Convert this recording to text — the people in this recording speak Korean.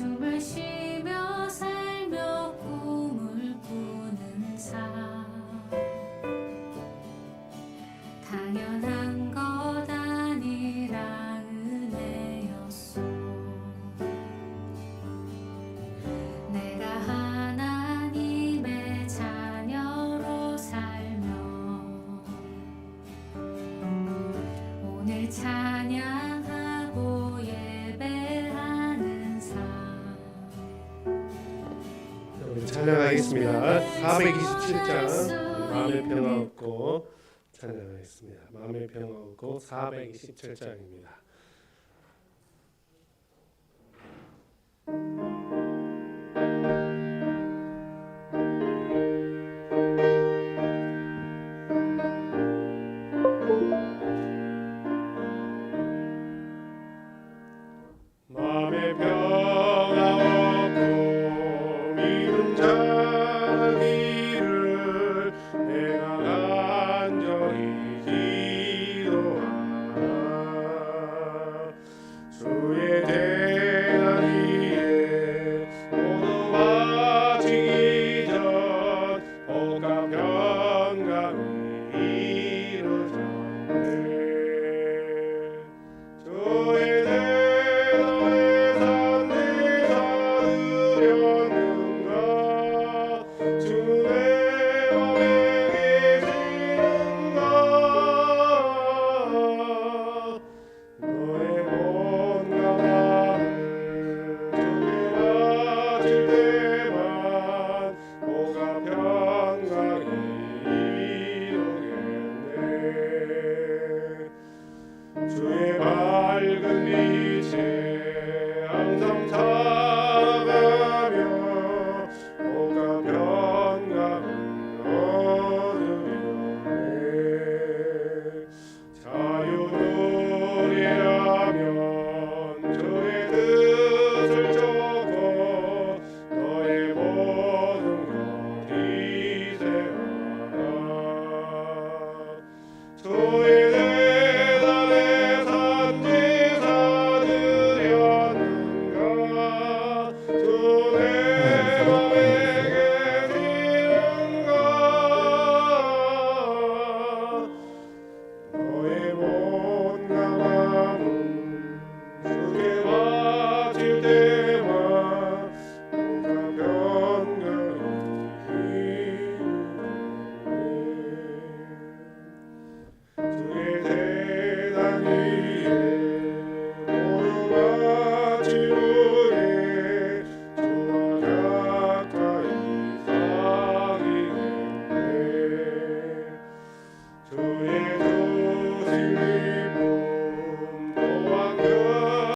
숨을 쉬며 살며 꿈을 꾸는 삶 당연한 것 아니라 은혜였소. 내가 하나님의 자녀로 살며 오늘 참 우리 찬양하겠습니다. 427장 마음의 평화 얻고 찬양하겠습니다. 마음의 평화 얻고 427장입니다.